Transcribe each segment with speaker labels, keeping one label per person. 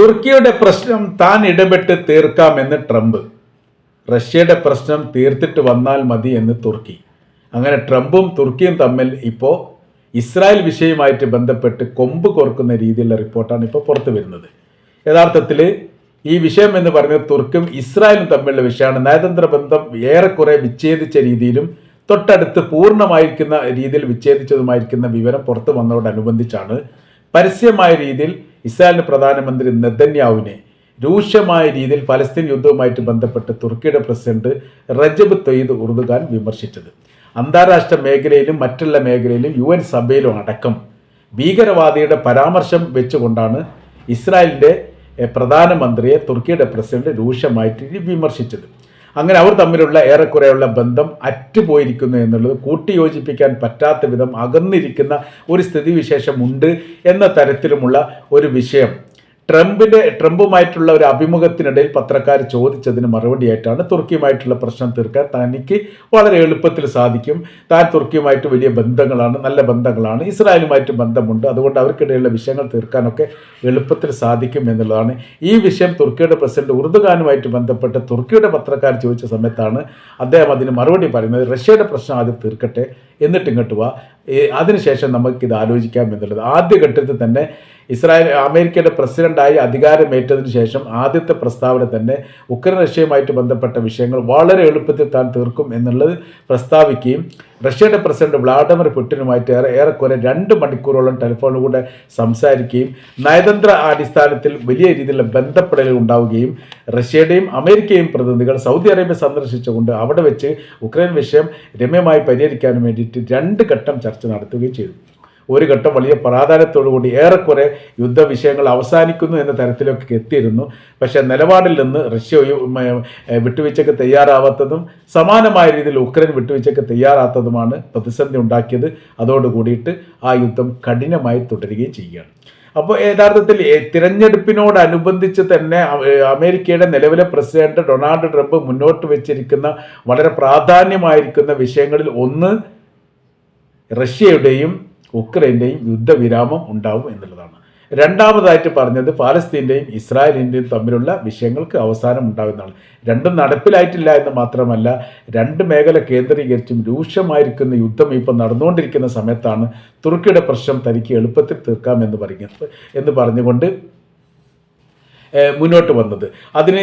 Speaker 1: തുർക്കിയുടെ പ്രശ്നം താൻ ഇടപെട്ട് തീർക്കാമെന്ന് ട്രംപ്. റഷ്യയുടെ പ്രശ്നം തീർത്തിട്ട് വന്നാൽ മതി എന്ന് തുർക്കി. അങ്ങനെ ട്രംപും തുർക്കിയും തമ്മിൽ ഇപ്പോൾ ഇസ്രായേൽ വിഷയവുമായിട്ട് ബന്ധപ്പെട്ട് കൊമ്പ് കോർക്കുന്ന രീതിയിലുള്ള റിപ്പോർട്ടാണ് ഇപ്പോൾ പുറത്തു വരുന്നത്. യഥാർത്ഥത്തിൽ ഈ വിഷയം എന്ന് പറയുന്നത് തുർക്കും ഇസ്രായേലും തമ്മിലുള്ള വിഷയമാണ്. നയതന്ത്ര ബന്ധം ഏറെക്കുറെ വിച്ഛേദിച്ച രീതിയിലും തൊട്ടടുത്ത് പൂർണമായിരിക്കുന്ന രീതിയിൽ വിച്ഛേദിച്ചതുമായിരിക്കുന്ന വിവരം പുറത്തു വന്നതോടനുബന്ധിച്ചാണ് പരസ്യമായ രീതിയിൽ ഇസ്രായേലിന്റെ പ്രധാനമന്ത്രി നെതന്യാവിനെ രൂക്ഷമായ രീതിയിൽ ഫലസ്തീൻ യുദ്ധവുമായിട്ട് ബന്ധപ്പെട്ട് തുർക്കിയുടെ പ്രസിഡന്റ് റജബ് തൊയ്ദ് ഉറുദുഖാൻ വിമർശിച്ചത്. അന്താരാഷ്ട്ര മേഖലയിലും മറ്റുള്ള മേഖലയിലും യു എൻ സഭയിലും അടക്കം ഭീകരവാദിയുടെ പരാമർശം വെച്ചുകൊണ്ടാണ് ഇസ്രായേലിന്റെ പ്രധാനമന്ത്രിയെ തുർക്കിയുടെ പ്രസിഡന്റ് രൂക്ഷമായിട്ട് വിമർശിച്ചത്. അങ്ങനെ അവർ തമ്മിലുള്ള ഏറെക്കുറെയുള്ള ബന്ധം അറ്റുപോയിരിക്കുന്നു എന്നുള്ളത് കൂട്ടിയോജിപ്പിക്കാൻ പറ്റാത്ത വിധം അകന്നിരിക്കുന്ന ഒരു സ്ഥിതിവിശേഷമുണ്ട് എന്ന തരത്തിലുമുള്ള ഒരു വിഷയം. ട്രംപിന്റെ ട്രംപുമായിട്ടുള്ള ഒരു അഭിമുഖത്തിനിടയിൽ പത്രക്കാർ ചോദിച്ചതിന് മറുപടിയായിട്ടാണ് തുർക്കിയുമായിട്ടുള്ള പ്രശ്നം തീർക്കാൻ തനിക്ക് വളരെ എളുപ്പത്തിൽ സാധിക്കും. താൻ തുർക്കിയുമായിട്ട് വലിയ ബന്ധങ്ങളാണ് നല്ല ബന്ധങ്ങളാണ് ഇസ്രായേലുമായിട്ട് ബന്ധമുണ്ട്. അതുകൊണ്ട് അവർക്കിടയിലുള്ള വിഷയങ്ങൾ തീർക്കാനൊക്കെ എളുപ്പത്തിൽ സാധിക്കും എന്നുള്ളതാണ്. ഈ വിഷയം തുർക്കിയുടെ പ്രസിഡന്റ് ഉറുദുഖാനുമായിട്ട് ബന്ധപ്പെട്ട് തുർക്കിയുടെ പത്രക്കാർ ചോദിച്ച സമയത്താണ് അദ്ദേഹം അതിന് മറുപടി പറയുന്നത്. റഷ്യയുടെ പ്രശ്നം ആദ്യം തീർക്കട്ടെ എന്നിട്ട് ഇങ്ങോട്ട് വാ. അതിനുശേഷം നമുക്കിത് ആലോചിക്കാം എന്നുള്ളത്. ആദ്യഘട്ടത്തിൽ തന്നെ ഇസ്രായേൽ അമേരിക്കയുടെ പ്രസിഡന്റായി അധികാരമേറ്റതിന് ശേഷം ആദ്യത്തെ പ്രസ്താവന തന്നെ ഉക്രൈൻ റഷ്യയുമായിട്ട് ബന്ധപ്പെട്ട വിഷയങ്ങൾ വളരെ എളുപ്പത്തിൽ താൻ തീർക്കും എന്നുള്ളത് പ്രസ്താവിക്കുകയും റഷ്യയുടെ പ്രസിഡന്റ് വ്ളാഡിമിർ പുടിനുമായിട്ട് ഏറെ ഏറെക്കുറെ രണ്ട് മണിക്കൂറോളം ടെലിഫോണിലൂടെ സംസാരിക്കുകയും നയതന്ത്ര അടിസ്ഥാനത്തിൽ വലിയ രീതിയിലുള്ള ബന്ധപ്പെടലുകൾ ഉണ്ടാവുകയും റഷ്യയുടെയും അമേരിക്കയും പ്രതിനിധികൾ സൗദി അറേബ്യ സന്ദർശിച്ചുകൊണ്ട് അവിടെ വെച്ച് ഉക്രൈൻ വിഷയം രമ്യമായി പരിഹരിക്കാൻ വേണ്ടിയിട്ട് രണ്ട് ഘട്ടം ചർച്ച നടത്തുകയും ചെയ്തു. ഒരു ഘട്ടം വലിയ പ്രാധാന്യത്തോടുകൂടി ഏറെക്കുറെ യുദ്ധവിഷയങ്ങൾ അവസാനിക്കുന്നു എന്ന തരത്തിലൊക്കെ എത്തിയിരുന്നു. പക്ഷേ നിലപാടിൽ നിന്ന് റഷ്യ വിട്ടുവീഴ്ചയ്ക്ക് തയ്യാറാവാത്തതും സമാനമായ രീതിയിൽ ഉക്രൈൻ വിട്ടുവീഴ്ചയ്ക്ക് തയ്യാറാത്തതുമാണ് പ്രതിസന്ധി ഉണ്ടാക്കിയത്. അതോടുകൂടിയിട്ട് ആ യുദ്ധം കഠിനമായി തുടരുകയും ചെയ്യുകയാണ്. അപ്പോൾ യഥാർത്ഥത്തിൽ തിരഞ്ഞെടുപ്പിനോടനുബന്ധിച്ച് തന്നെ അമേരിക്കയുടെ നിലവിലെ പ്രസിഡന്റ് ഡൊണാൾഡ് ട്രംപ് മുന്നോട്ട് വെച്ചിരിക്കുന്ന വളരെ പ്രാധാന്യമായിരിക്കുന്ന വിഷയങ്ങളിൽ ഒന്ന് റഷ്യയുടെയും ഉക്രൈന്റെയും യുദ്ധവിരാമം ഉണ്ടാവും എന്നുള്ളതാണ്. രണ്ടാമതായിട്ട് പറഞ്ഞത് പാലസ്തീന്റെയും ഇസ്രായേലിന്റെയും തമ്മിലുള്ള വിഷയങ്ങൾക്ക് അവസാനം ഉണ്ടാകുന്നതാണ് രണ്ടും നടപ്പിലായിട്ടില്ല എന്ന് മാത്രമല്ല രണ്ട് മേഖല കേന്ദ്രീകരിച്ചും രൂക്ഷമായിരിക്കുന്ന യുദ്ധം ഇപ്പം നടന്നുകൊണ്ടിരിക്കുന്ന സമയത്താണ് തുർക്കിയുടെ പ്രശ്നം തനിക്ക് എളുപ്പത്തിൽ തീർക്കാമെന്ന് പറഞ്ഞത് എന്ന് പറഞ്ഞുകൊണ്ട് മുന്നോട്ട് വന്നത്. അതിന്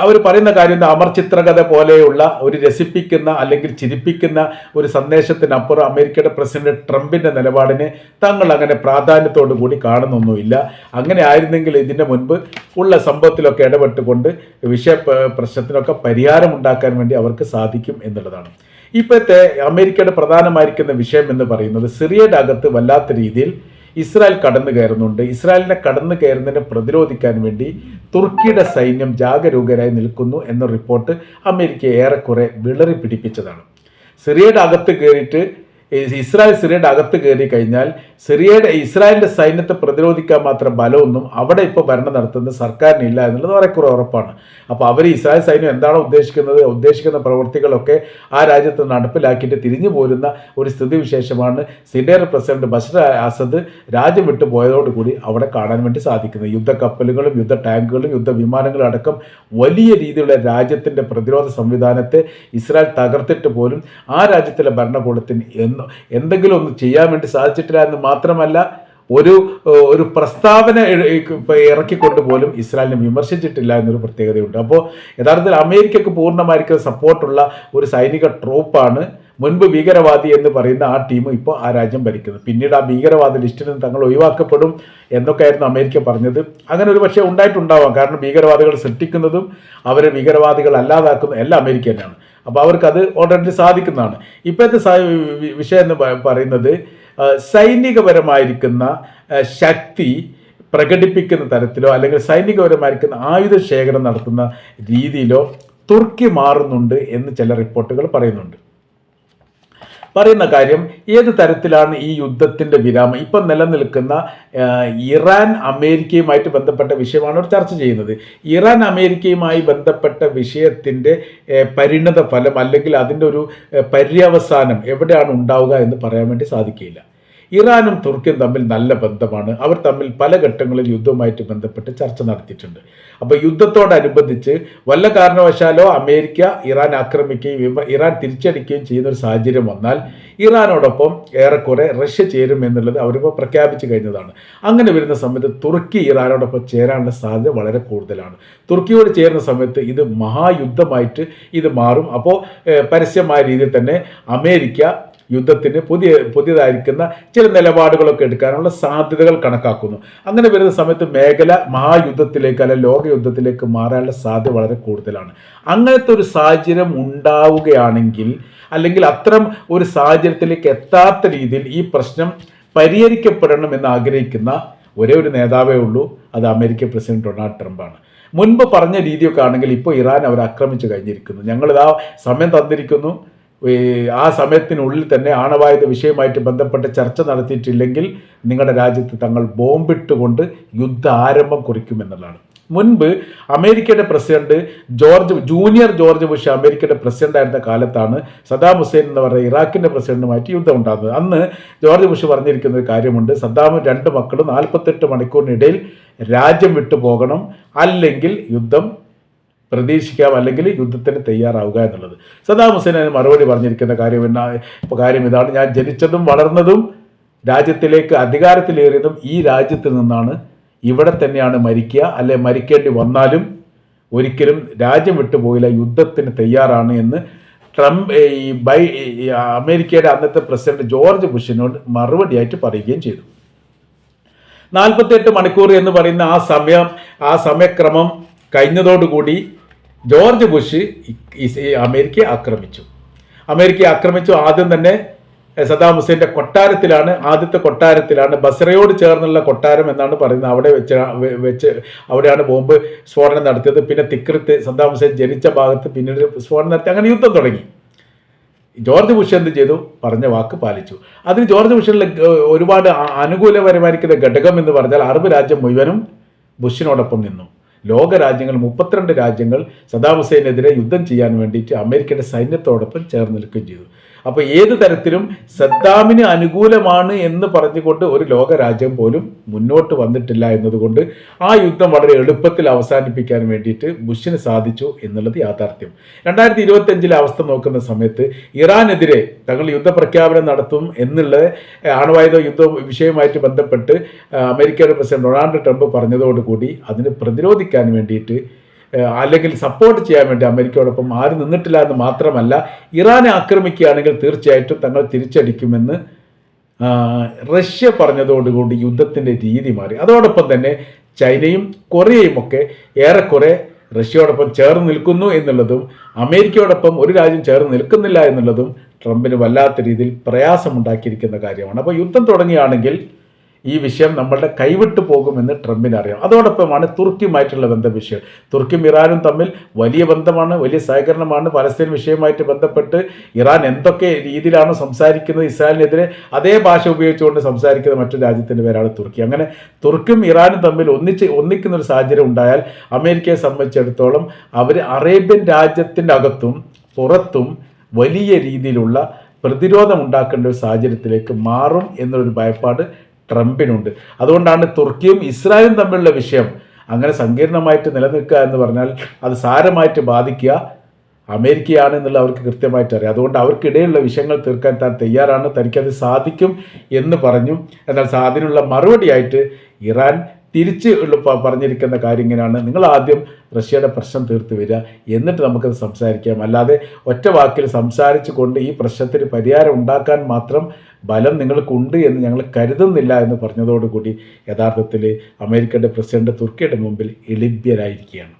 Speaker 1: അവർ പറയുന്ന കാര്യം അമർചിത്രകഥ അമർ ചിത്രകഥ പോലെയുള്ള ഒരു രസിപ്പിക്കുന്ന അല്ലെങ്കിൽ ചിരിപ്പിക്കുന്ന ഒരു സന്ദേശത്തിനപ്പുറം അമേരിക്കയുടെ പ്രസിഡന്റ് ട്രംപിന്റെ നിലപാടിനെ തങ്ങൾ അങ്ങനെ പ്രാധാന്യത്തോടു കൂടി കാണുന്നൊന്നുമില്ല. അങ്ങനെ ആയിരുന്നെങ്കിൽ ഇതിന്റെ മുൻപ് ഉള്ള സംഭവത്തിലൊക്കെ ഇടപെട്ടുകൊണ്ട് വിഷയ പ്രശ്നത്തിനൊക്കെ പരിഹാരം ഉണ്ടാക്കാൻ വേണ്ടി അവർക്ക് സാധിക്കും എന്നുള്ളതാണ്. ഇപ്പോഴത്തെ അമേരിക്കയുടെ പ്രധാനമായിരിക്കുന്ന വിഷയം എന്ന് പറയുന്നത് സിറിയയുടെ അകത്ത് വല്ലാത്ത രീതിയിൽ ഇസ്രായേൽ കടന്നു കയറുന്നുണ്ട്. ഇസ്രായേലിനെ കടന്നു കയറുന്നതിനെ പ്രതിരോധിക്കാൻ വേണ്ടി തുർക്കിയുടെ സൈന്യം ജാഗരൂകരായി നിൽക്കുന്നു എന്ന റിപ്പോർട്ട് അമേരിക്ക ഏറെക്കുറെ വിളറി പിടിപ്പിച്ചതാണ് സിറിയയുടെ അകത്ത് കയറിയിട്ട് ഇസ്രായേൽ സിറിയയുടെ അകത്ത് കയറി കഴിഞ്ഞാൽ സിറിയയുടെ ഇസ്രായേലിന്റെ സൈന്യത്തെ പ്രതിരോധിക്കാൻ മാത്രം ബലമൊന്നും അവിടെ ഇപ്പോൾ ഭരണം നടത്തുന്ന സർക്കാരിനില്ല എന്നുള്ളത് വളരെക്കുറെ ഉറപ്പാണ്. അപ്പോൾ അവർ ഇസ്രായേൽ സൈന്യം എന്താണോ ഉദ്ദേശിക്കുന്നത് ഉദ്ദേശിക്കുന്ന പ്രവൃത്തികളൊക്കെ ആ രാജ്യത്ത് നടപ്പിലാക്കിയിട്ട് തിരിഞ്ഞു പോരുന്ന ഒരു സ്ഥിതിവിശേഷമാണ് സിറിയയുടെ പ്രസിഡന്റ് ബഷർ അസദ് രാജ്യം വിട്ടു പോയതോടുകൂടി അവിടെ കാണാൻ വേണ്ടി സാധിക്കുന്നത്. യുദ്ധക്കപ്പലുകളും യുദ്ധ ടാങ്കുകളും യുദ്ധ വിമാനങ്ങളും അടക്കം വലിയ രീതിയിലുള്ള രാജ്യത്തിന്റെ പ്രതിരോധ സംവിധാനത്തെ ഇസ്രായേൽ തകർത്തിട്ട് പോലും ആ രാജ്യത്തിലെ ഭരണകൂടത്തിന് എന്തെങ്കിലും ഒന്ന് ചെയ്യാൻ വേണ്ടി സാധിച്ചിട്ടില്ല എന്ന് മാത്രമല്ല ഒരു ഒരു പ്രസ്താവന ഇറക്കിക്കൊണ്ട് പോലും ഇസ്രായേലിനെ വിമർശിച്ചിട്ടില്ല എന്നൊരു പ്രത്യേകതയുണ്ട്. അപ്പോൾ യഥാർത്ഥത്തിൽ അമേരിക്കക്ക് പൂർണമായിരിക്കുന്ന സപ്പോർട്ടുള്ള ഒരു സൈനിക ട്രൂപ്പാണ് മുൻപ് ഭീകരവാദി എന്ന് പറയുന്ന ആ ടീം ഇപ്പോൾ ആ രാജ്യം ഭരിക്കുന്നത്. പിന്നീട് ആ ഭീകരവാദ ലിസ്റ്റിൽ നിന്ന് തങ്ങൾ ഒഴിവാക്കപ്പെടും എന്നൊക്കെയായിരുന്നു അമേരിക്ക പറഞ്ഞത്. അങ്ങനെ ഒരു പക്ഷേ ഉണ്ടായിട്ടുണ്ടാവാം. കാരണം ഭീകരവാദികൾ സൃഷ്ടിക്കുന്നതും അവരെ ഭീകരവാദികൾ അല്ലാതാക്കുന്നതും എല്ലാം അമേരിക്ക തന്നെയാണ്. അപ്പോൾ അവർക്ക് അത് ഓൾറെഡി സാധിക്കുന്നതാണ്. ഇപ്പോഴത്തെ വിഷയം എന്ന് പറയുന്നത് സൈനികപരമായിരിക്കുന്ന ശക്തി പ്രകടിപ്പിക്കുന്ന തരത്തിലോ അല്ലെങ്കിൽ സൈനികപരമായിരിക്കുന്ന ആയുധ ശേഖരം നടത്തുന്ന രീതിയിലോ തുർക്കി മാറുന്നുണ്ട് എന്ന് ചില റിപ്പോർട്ടുകൾ പറയുന്നുണ്ട്. പറയുന്ന കാര്യം ഏത് തരത്തിലാണ് ഈ യുദ്ധത്തിന്റെ വിരാമം? ഇപ്പം നിലനിൽക്കുന്ന ഇറാൻ അമേരിക്കയുമായിട്ട് ബന്ധപ്പെട്ട വിഷയമാണ് അവർ ചർച്ച ചെയ്യുന്നത്. ഇറാൻ അമേരിക്കയുമായി ബന്ധപ്പെട്ട വിഷയത്തിന്റെ പരിണത ഫലം അല്ലെങ്കിൽ അതിന്റെ ഒരു പര്യവസാനം എവിടെയാണ് ഉണ്ടാവുക എന്ന് പറയാൻ വേണ്ടി സാധിക്കില്ല ഇറാനും തുർക്കിയും തമ്മിൽ നല്ല ബന്ധമാണ്. അവർ തമ്മിൽ പല ഘട്ടങ്ങളിൽ യുദ്ധവുമായിട്ട് ബന്ധപ്പെട്ട് ചർച്ച നടത്തിയിട്ടുണ്ട്. അപ്പോൾ യുദ്ധത്തോടനുബന്ധിച്ച് വല്ല കാരണവശാലോ അമേരിക്ക ഇറാൻ ആക്രമിക്കുകയും ഇറാൻ തിരിച്ചടിക്കുകയും ചെയ്യുന്ന ഒരു സാഹചര്യം വന്നാൽ ഇറാനോടൊപ്പം ഏറെക്കുറെ റഷ്യ ചേരും എന്നുള്ളത് അവരിപ്പോൾ പ്രഖ്യാപിച്ചു കഴിഞ്ഞതാണ്. അങ്ങനെ വരുന്ന സമയത്ത് തുർക്കി ഇറാനോടൊപ്പം ചേരാനുള്ള സാധ്യത വളരെ കൂടുതലാണ്. തുർക്കിയോട് ചേരുന്ന സമയത്ത് ഇത് മഹായുദ്ധമായിട്ട് ഇത് മാറും. അപ്പോൾ പരസ്യമായ രീതിയിൽ തന്നെ അമേരിക്ക യുദ്ധത്തിന് പുതിയ പുതിയതായിരിക്കുന്ന ചില നിലപാടുകളൊക്കെ എടുക്കാനുള്ള സാധ്യതകൾ കണക്കാക്കുന്നു. അങ്ങനെ വരുന്ന സമയത്ത് മേഖല മഹായുദ്ധത്തിലേക്ക് അല്ലെ ലോകയുദ്ധത്തിലേക്ക് മാറാനുള്ള സാധ്യത വളരെ കൂടുതലാണ്. അങ്ങനത്തെ ഒരു സാഹചര്യം ഉണ്ടാവുകയാണെങ്കിൽ അല്ലെങ്കിൽ അത്തരം ഒരു സാഹചര്യത്തിലേക്ക് എത്താത്ത രീതിയിൽ ഈ പ്രശ്നം പരിഹരിക്കപ്പെടണം എന്ന് ആഗ്രഹിക്കുന്ന ഒരേ ഒരു നേതാവേ ഉള്ളൂ. അത് അമേരിക്ക പ്രസിഡന്റ് ഡൊണാൾഡ് ട്രംപാണ്. മുൻപ് പറഞ്ഞ രീതിയൊക്കെ ആണെങ്കിൽ ഇപ്പോൾ ഇറാൻ അവർ ആക്രമിച്ചു കഴിഞ്ഞിരിക്കുന്നു. ഞങ്ങളിതാ സമയം തന്നിരിക്കുന്നു. ആ സമയത്തിനുള്ളിൽ തന്നെ ആണവായുധ വിഷയമായിട്ട് ബന്ധപ്പെട്ട ചർച്ച നടത്തിയിട്ടില്ലെങ്കിൽ നിങ്ങളുടെ രാജ്യത്ത് തങ്ങൾ ബോംബിട്ടുകൊണ്ട് യുദ്ധ ആരംഭം കുറിക്കുമെന്നുള്ളതാണ് മുൻപ് അമേരിക്കയുടെ president George junior George Bush അമേരിക്കയുടെ പ്രസിഡന്റ് ആയിരുന്ന കാലത്താണ് സദ്ദാം ഹുസൈൻ എന്ന് പറയുന്ന ഇറാഖിന്റെ പ്രസിഡന്റുമായിട്ട് യുദ്ധം ഉണ്ടാകുന്നത്. അന്ന് ജോർജ് ബുഷ് പറഞ്ഞിരിക്കുന്ന ഒരു കാര്യമുണ്ട് സദ്ദാമും രണ്ട് മക്കളും നാൽപ്പത്തെട്ട് മണിക്കൂറിനിടയിൽ രാജ്യം വിട്ടു പോകണം അല്ലെങ്കിൽ യുദ്ധം പ്രതീക്ഷിക്കാം അല്ലെങ്കിൽ യുദ്ധത്തിന് തയ്യാറാവുക എന്നുള്ളത്. സദാം ഹുസൈൻ അതിന് മറുപടി പറഞ്ഞിരിക്കുന്ന കാര്യം എന്നാ കാര്യം ഇതാണ്. ഞാൻ ജനിച്ചതും വളർന്നതും രാജ്യത്തിലേക്ക് അധികാരത്തിലേറിയതും ഈ രാജ്യത്തിൽ നിന്നാണ് ഇവിടെ തന്നെയാണ് മരിക്കുക. അല്ലെ മരിക്കേണ്ടി വന്നാലും ഒരിക്കലും രാജ്യം വിട്ടുപോയില്ല യുദ്ധത്തിന് തയ്യാറാണ് എന്ന് ട്രംപ് ഈ ബൈ അമേരിക്കയുടെ അന്നത്തെ പ്രസിഡന്റ് ജോർജ് ബുഷിനോട് മറുപടിയായിട്ട് പറയുകയും ചെയ്തു. നാൽപ്പത്തെട്ട് മണിക്കൂർ എന്ന് പറയുന്ന ആ സമയം ആ സമയക്രമം കഴിഞ്ഞതോടുകൂടി ജോർജ് ബുഷ് അമേരിക്കയെ ആക്രമിച്ചു. അമേരിക്കയെ ആക്രമിച്ചു. ആദ്യം തന്നെ സദാം ഹുസൈന്റെ കൊട്ടാരത്തിലാണ് ആദ്യത്തെ കൊട്ടാരത്തിലാണ് ബസറയോട് ചേർന്നുള്ള കൊട്ടാരം എന്നാണ് പറയുന്നത്. അവിടെ വെച്ച് വെച്ച് അവിടെയാണ് ബോംബ് സ്ഫോടനം നടത്തിയത്. പിന്നെ തിക്രത്ത് സദാം ഹുസൈൻ ജനിച്ച ഭാഗത്ത് പിന്നീട് സ്ഫോടനം നടത്തി. അങ്ങനെ യുദ്ധം തുടങ്ങി. ജോർജ് ബുഷ് എന്ത് ചെയ്തു? പറഞ്ഞ വാക്ക് പാലിച്ചു. അതിന് ജോർജ് ബുഷിനുള്ള ഒരുപാട് അനുകൂലപരമായിരിക്കുന്ന ഘടകം എന്ന് പറഞ്ഞാൽ അറബ് രാജ്യം മുഴുവനും ബുഷിനോടൊപ്പം നിന്നു. ലോക രാജ്യങ്ങൾ മുപ്പത്തിരണ്ട് രാജ്യങ്ങൾ സദാം ഹുസൈനെതിരെ യുദ്ധം ചെയ്യാൻ വേണ്ടിയിട്ട് അമേരിക്കയുടെ സൈന്യത്തോടൊപ്പം ചേർന്ന് നിൽക്കുകയും ചെയ്തു. അപ്പോൾ ഏത് തരത്തിലും സദ്ദാമിന് അനുകൂലമാണ് എന്ന് പറഞ്ഞുകൊണ്ട് ഒരു ലോകരാജ്യം പോലും മുന്നോട്ട് വന്നിട്ടില്ല എന്നതുകൊണ്ട് ആ യുദ്ധം വളരെ എളുപ്പത്തിൽ അവസാനിപ്പിക്കാൻ വേണ്ടിയിട്ട് ബുഷിന് സാധിച്ചു എന്നുള്ളത് യാഥാർത്ഥ്യം. രണ്ടായിരത്തി ഇരുപത്തി അഞ്ചിലെ അവസ്ഥ നോക്കുന്ന സമയത്ത് ഇറാനെതിരെ തങ്ങൾ യുദ്ധപ്രഖ്യാപനം നടത്തും എന്നുള്ള ആണവായുധ യുദ്ധ വിഷയമായിട്ട് ബന്ധപ്പെട്ട് അമേരിക്കയുടെ പ്രസിഡന്റ് ഡൊണാൾഡ് ട്രംപ് പറഞ്ഞതോടുകൂടി അതിന് പ്രതിരോധിക്കാൻ വേണ്ടിയിട്ട് അല്ലെങ്കിൽ സപ്പോർട്ട് ചെയ്യാൻ വേണ്ടി അമേരിക്കയോടൊപ്പം ആരും നിന്നിട്ടില്ല എന്ന് മാത്രമല്ല ഇറാനെ ആക്രമിക്കുകയാണെങ്കിൽ തീർച്ചയായിട്ടും തങ്ങൾ തിരിച്ചടിക്കുമെന്ന് റഷ്യ പറഞ്ഞതോടുകൂടി യുദ്ധത്തിന്റെ രീതി മാറി. അതോടൊപ്പം തന്നെ ചൈനയും കൊറിയയും ഒക്കെ ഏറെക്കുറെ റഷ്യയോടൊപ്പം ചേർന്ന് നിൽക്കുന്നു എന്നുള്ളതും അമേരിക്കയോടൊപ്പം ഒരു രാജ്യം ചേർന്ന് നിൽക്കുന്നില്ല എന്നുള്ളതും ട്രംപിന് വല്ലാത്ത രീതിയിൽ പ്രയാസമുണ്ടാക്കിയിരിക്കുന്ന കാര്യമാണ്. അപ്പോൾ യുദ്ധം തുടങ്ങുകയാണെങ്കിൽ ഈ വിഷയം നമ്മളുടെ കൈവിട്ടു പോകുമെന്ന് ട്രംപിന് അറിയാം. അതോടൊപ്പമാണ് തുർക്കിയുമായിട്ടുള്ള ബന്ധ വിഷയം. തുർക്കിയും ഇറാനും തമ്മിൽ വലിയ ബന്ധമാണ് വലിയ സഹകരണമാണ്. പലസ്തീൻ വിഷയവുമായിട്ട് ബന്ധപ്പെട്ട് ഇറാൻ എന്തൊക്കെ രീതിയിലാണ് സംസാരിക്കുന്നത് ഇസ്രായേലിനെതിരെ അതേ ഭാഷ ഉപയോഗിച്ചുകൊണ്ട് സംസാരിക്കുന്ന മറ്റൊരു രാജ്യത്തിന്റെ പേരാണ് തുർക്കി. അങ്ങനെ തുർക്കിയും ഇറാനും തമ്മിൽ ഒന്നിച്ച് ഒന്നിക്കുന്ന ഒരു സാഹചര്യം ഉണ്ടായാൽ അമേരിക്കയെ സംബന്ധിച്ചിടത്തോളം അവർ അറേബ്യൻ രാജ്യത്തിന്റെ അകത്തും പുറത്തും വലിയ രീതിയിലുള്ള പ്രതിരോധം ഉണ്ടാക്കേണ്ട ഒരു സാഹചര്യത്തിലേക്ക് മാറും എന്നൊരു ഭയപ്പാട് ട്രംപിനുണ്ട്. അതുകൊണ്ടാണ് തുർക്കിയും ഇസ്രായേലും തമ്മിലുള്ള വിഷയം അങ്ങനെ സങ്കീർണമായിട്ട് നിലനിൽക്കുക എന്ന് പറഞ്ഞാൽ അത് സാരമായിട്ട് ബാധിക്കുക അമേരിക്കയാണ് എന്നുള്ള അവർക്ക് കൃത്യമായിട്ട് അറിയാം. അതുകൊണ്ട് അവർക്കിടയിലുള്ള വിഷയങ്ങൾ തീർക്കാൻ താൻ തയ്യാറാണ്. തനിക്കത് സാധിക്കും എന്ന് പറഞ്ഞു. എന്നാൽ അതിനുള്ള മറുപടിയായിട്ട് ഇറാൻ തിരിച്ച് പറഞ്ഞിരിക്കുന്ന കാര്യം ഇങ്ങനെയാണ്. നിങ്ങൾ ആദ്യം റഷ്യയുടെ പ്രശ്നം തീർത്ത് വരിക. എന്നിട്ട് നമുക്കത് സംസാരിക്കാം. അല്ലാതെ ഒറ്റ വാക്കിൽ സംസാരിച്ചു കൊണ്ട് ഈ പ്രശ്നത്തിന് പരിഹാരം ഉണ്ടാക്കാൻ മാത്രം ബലം നിങ്ങൾക്കുണ്ട് എന്ന് ഞങ്ങൾ കരുതുന്നില്ല എന്ന് പറഞ്ഞതോടുകൂടി യഥാർത്ഥത്തിൽ അമേരിക്കയുടെ പ്രസിഡന്റ് തുർക്കിയുടെ മുമ്പിൽ എളിഭ്യരായിരിക്കുകയാണ്